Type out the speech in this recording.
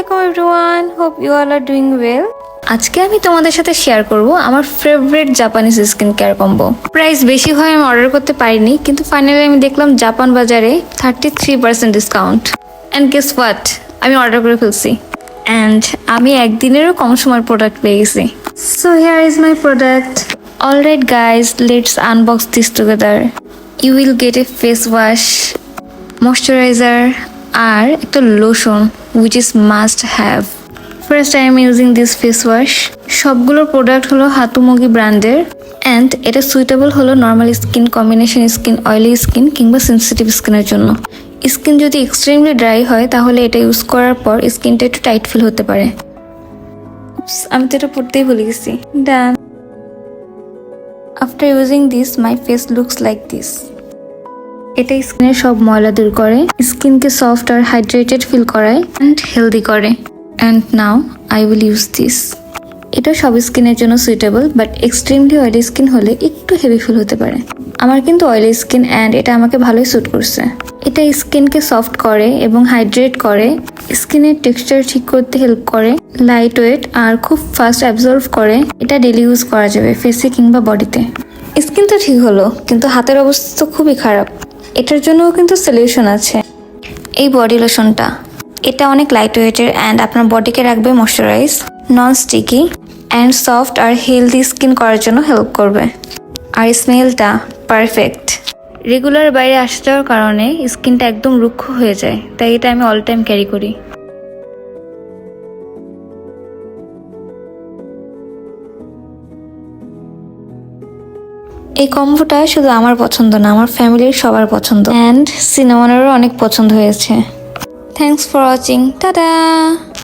আলাইকুম everyone hope you all are doing well আজকে আমি তোমাদের সাথে শেয়ার করব আমার favourite Japanese skin care combo price বেশি হয় আমি অর্ডার করতে পারিনি কিন্তু ফাইনালি আমি দেখলাম জাপান বাজারে thirty three percent discount and guess what আমি অর্ডার করে ফেলছি। অ্যান্ড আমি একদিনেরও কম সময় প্রোডাক্ট পেয়ে গেছি। So here is my product alright guys let's unbox this together you will get a face wash moisturizer আর একটা lotion which is must have first I am using this face wash সবগুলোর product হলো Hatomugi ব্র্যান্ডের and এটা suitable হলো normal skin combination skin oily skin কিংবা sensitive স্কিনের জন্য। Skin যদি এক্সট্রিমলি ড্রাই হয়, তাহলে এটা ইউজ করার পর স্কিনটা একটু টাইট ফিল হতে পারে। আমি তো এটা পড়তেই ভুলে গেছি। Done after using this my face looks like this এটা স্কিনের সব ময়লা দূর করে, স্কিনকে সফট আর হাইড্রেটেড ফিল করায় অ্যান্ড হেলদি করে। And now I will use this এটা সব স্কিনের জন্য suitable but extremely oily skin হলে একটু হেভি ফিল হতে পারে। আমার কিন্তু অয়েলি স্কিন অ্যান্ড এটা আমাকে ভালোই স্যুট করছে। এটা স্কিনকে সফট করে এবং হাইড্রেট করে, স্কিনের টেক্সচার ঠিক করতে হেল্প করে লাইট ওয়েট আর খুব ফাস্ট অ্যাবজর্ভ করে, এটা ডেলি ইউজ করা যাবে ফেসে কিংবা বডিতে স্কিন তো ঠিক হলো, কিন্তু হাতের অবস্থা তো খুবই খারাপ। এটার জন্যও কিন্তু সলিউশন আছে। এই বডি লোশনটা এটা অনেক লাইট ওয়েটের অ্যান্ড আপনার বডিকে রাখবে moisturise non sticky and soft R healthy skin করার জন্য হেল্প করবে। আর স্মেলটা পারফেক্ট রেগুলার বাইরে আসা যাওয়ার কারণে স্কিনটা একদম রুক্ষ হয়ে যায়, তাই এটা আমি অল টাইম ক্যারি করি। এই কম্বোটা শুধু আমার পছন্দ না, আমার ফ্যামিলির সবার পছন্দ। অ্যান্ড সিনেমানেরও অনেক পছন্দ হয়েছে। Thanks for watching tata